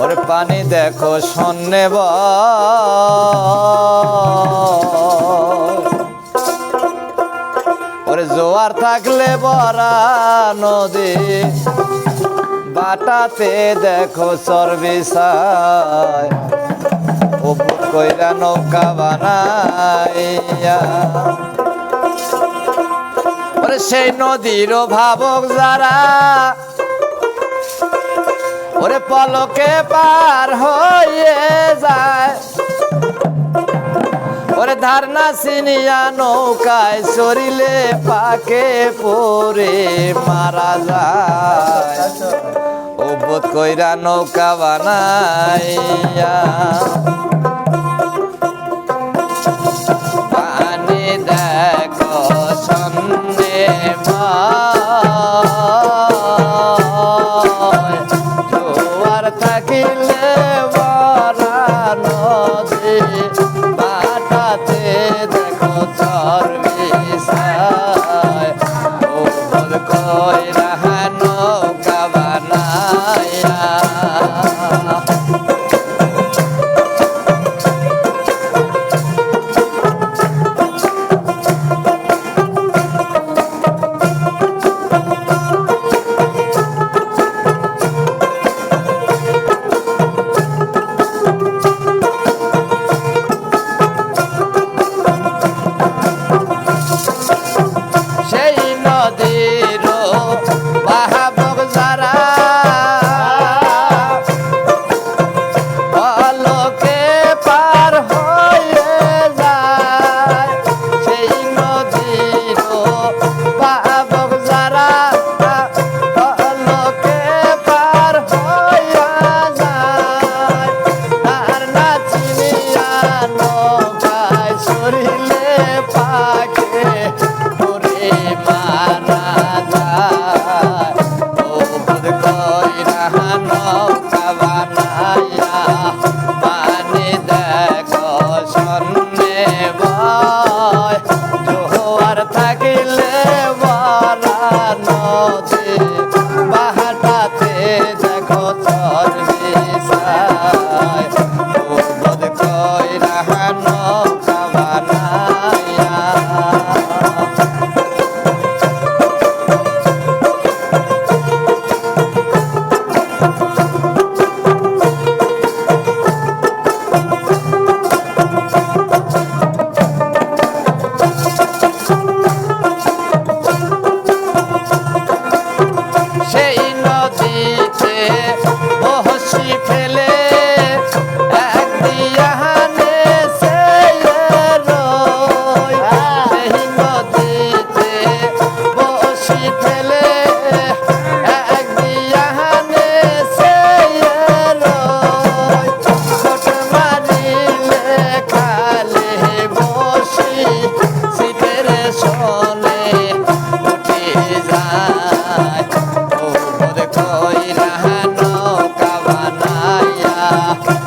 ওরে পানি দেখো, সন্নে ওরে জোয়ার থাকলে বরা নদী, বাটাতে দেখো সর্বিসায় ও কইরা নৌকা বানাইয়া। ওরে সেই নদীর ভাবক যারা ওরে পলকে পার হয়ে যায়। ওরে ধারনা সিনিয়া নৌকায় সরিলে পাকে পরে মারা যায়। বোধ কইরা নৌকা বানাইয়া 好 감사합니다.